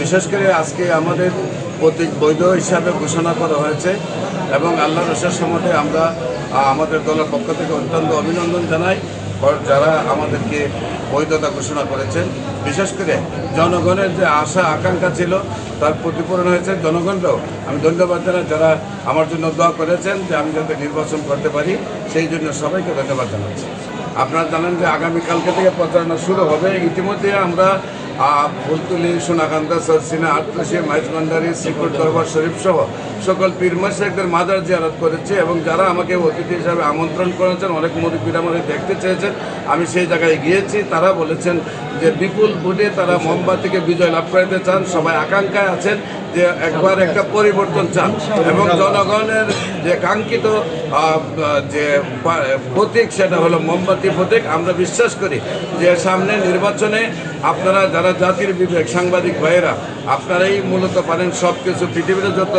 বিশেষ করে আজকে আমাদের প্রতীক বৈধ হিসাবে ঘোষণা করা হয়েছে এবং আল্লাহ রসের সম্বন্ধে আমরা আমাদের দলের পক্ষ থেকে অত্যন্ত অভিনন্দন জানাই যারা আমাদেরকে বৈধতা ঘোষণা করেছেন। বিশেষ করে জনগণের যে আশা, আকাঙ্ক্ষা ছিল, তার প্রতিপূরণ হয়েছে। জনগণরাও আমি ধন্যবাদ জানাই, যারা আমার জন্য দোয়া করেছেন যে আমি যাতে নির্বাচন করতে পারি, সেই জন্য সবাইকে ধন্যবাদ জানাচ্ছি। আপনারা জানেন যে আগামীকালকে থেকে প্রচারণা শুরু হবে। ইতিমধ্যে আমরা আহ, ফুলতুলি সোনাকান্দা সরসিনা আটকাশি মাইজমান্ডারি শ্রীকুট দরবার শরীফ সহ সকল পীরমা শেখদের মাজার জিয়ারত করেছি এবং যারা আমাকে অতিথি হিসাবে আমন্ত্রণ করেছেন অনেক মুরব্বীরা আমাকে দেখতে চেয়েছেন আমি সেই জায়গায় গিয়েছি। তারা বলেছেন যে বিপুল ভোটে তারা মোমবাতিকে বিজয় লাভ করাতে চান। সবাই আকাঙ্ক্ষায় আছেন যে একবার একটা পরিবর্তন চান। এবং জনগণের যে কাঙ্ক্ষিত যে প্রতীক, সেটা হলো মোমবাতি প্রতীক। আমরা বিশ্বাস করি যে সামনে নির্বাচনে আপনারা যারা জাতির বিবেক, সাংবাদিক ভাইয়েরা, আপনারাই মূলত পারেন সব কিছু পৃথিবীতে যত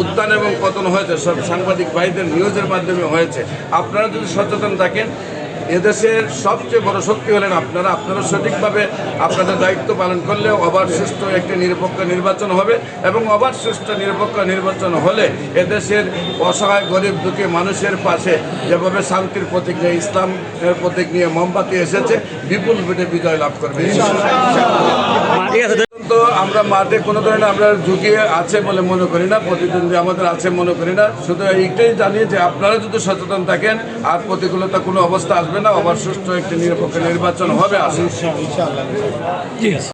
উত্থান এবং পতন হয়েছে, সব সাংবাদিক ভাইদের নিউজের মাধ্যমে হয়েছে। আপনারা যদি সচেতন থাকেন এদেশের সবচেয়ে বড় শক্তি হলেন আপনারা। আপনারা সঠিকভাবে আপনাদের দায়িত্ব পালন করলে অবাধ সুষ্ঠু একটি নিরপেক্ষ নির্বাচন হবে এবং অবাধ সুষ্ঠু নিরপেক্ষ নির্বাচন হলে এদেশের অসহায়, গরিব, দুঃখী মানুষের পাশে যেভাবে শান্তির প্রতীক নিয়ে, ইসলামের প্রতীক নিয়ে মোমবাতি এসেছে, বিপুল ভোটে বিজয় লাভ করবে। তো আমরা মাঠে কোনো ধরনের আমরা ঝুঁকি আছে বলে মনে করি না প্রতিদ্বন্দ্বী আমাদের আছে মনে করি না। শুধু এইটাই জানি যে আপনারা যদি সচেতন থাকেন আর প্রতিকূলতা কোনো অবস্থা আসবে না আবার সুষ্ঠু একটি নিরপেক্ষ নির্বাচন হবে আসুন ঠিক আছে